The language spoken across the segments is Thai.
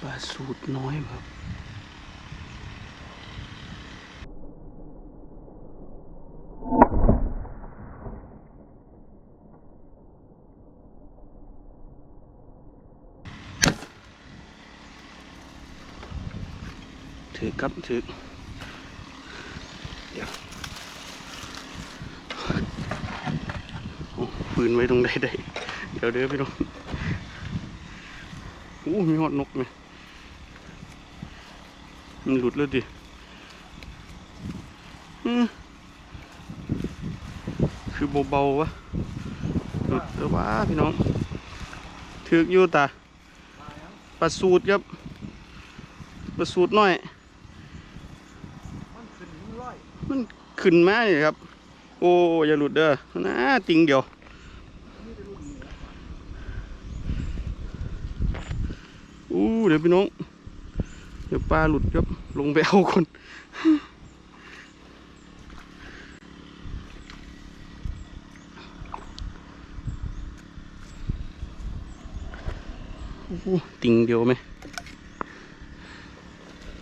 ปลาสูตรน้อยครับถือครับถือเดี๋ยวปืนไว้ตรงใดได้เดี๋ยวเดี๋ยวพี่น้องโอ้มีหอดนกไหม มันหลุดแล้วดิคือเบาๆวะหลุดแล้ววะพี่น้องถือกอยู่ตาปลาสูตรครับปลาสูตรน้อย มันขึ้นมาเลยครับ โอ้อย่าหลุดเด้อนะติงเดียวอู้เดี๋ยวพี่น้อง เดี๋ยวปลาหลุดครับลงไปเอาคนติงเดียวไหม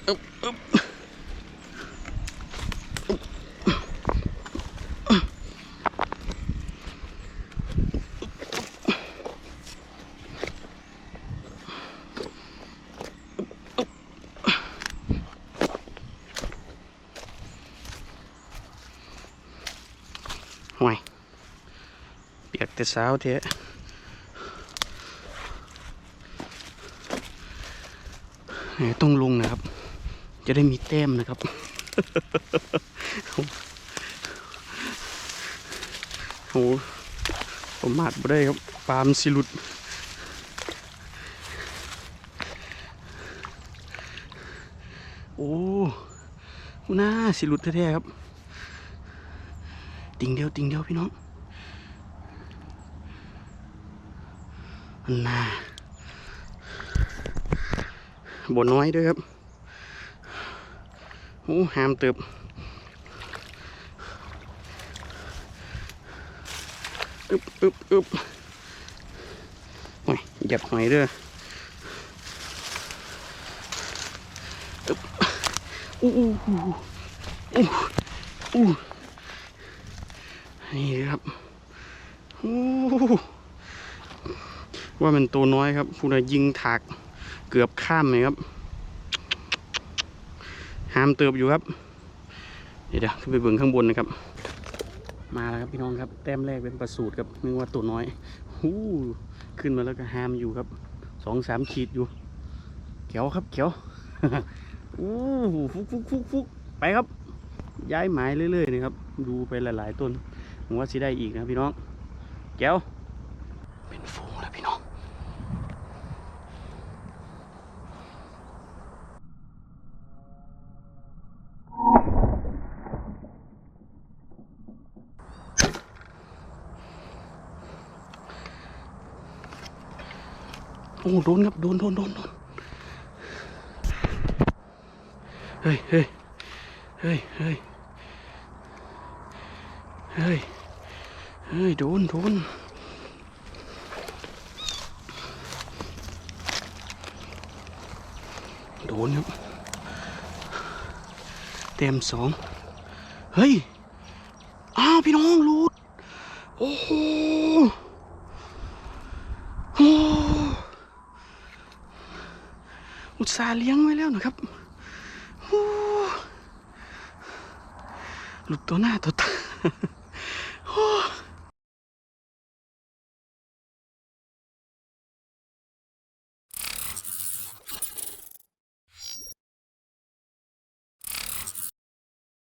อึ๊บอึ๊บ ห่วยเปียกแต่เช้าเทะเนี่ยต้องลงนะครับ จะได้มีแต้มนะครับ โหผมมาดบ่ได้ครับปามสิลุดโอ้หน่าสิลุดแท้ๆครับ ติ่งเดียวติ่งเดียวพี่น้องน่าบนน้อยด้วยครับโอ้หามเติบอึบอึบอึบโอ้ยหยับหอยเด้ออึบอู้อู้อู้อู้ นี่ครับว่าเป็นตัวน้อยครับผู้ใดยิงถากเกือบข้ามเลยครับ หามเติบอยู่ครับ เดี๋ยวขึ้นไปเบิ่งข้างบนนะครับ มาแล้วครับพี่น้องครับ แต้มแรกเป็นประสูตรครับนึกว่าตัวน้อยหูขึ้นมาแล้วก็หามอยู่ครับสองสามขีดอยู่ เขียวครับเขียวอู้ฟุกฟุกฟุกฟุกไปครับ ย้ายหมายเรื่อยๆนะครับ ดูไปหลาย ๆ ต้น ผมว่าสิได้อีกนะพี่น้องแก้วเป็นฟูงแล้วพี่น้องโอ้โดนครับโดนโดนโดนโดนเฮ้ยเฮ้ยเฮ้ยเฮ้ยเฮ้ย เฮ้ยโดนโดนโดนครับเต็มสองเฮ้ย อ้าวพี่น้องรูดโอ้โหโอ้อุตส่าห์เลี้ยงไว้แล้วนะครับหลุดตัวหน้าตัวตา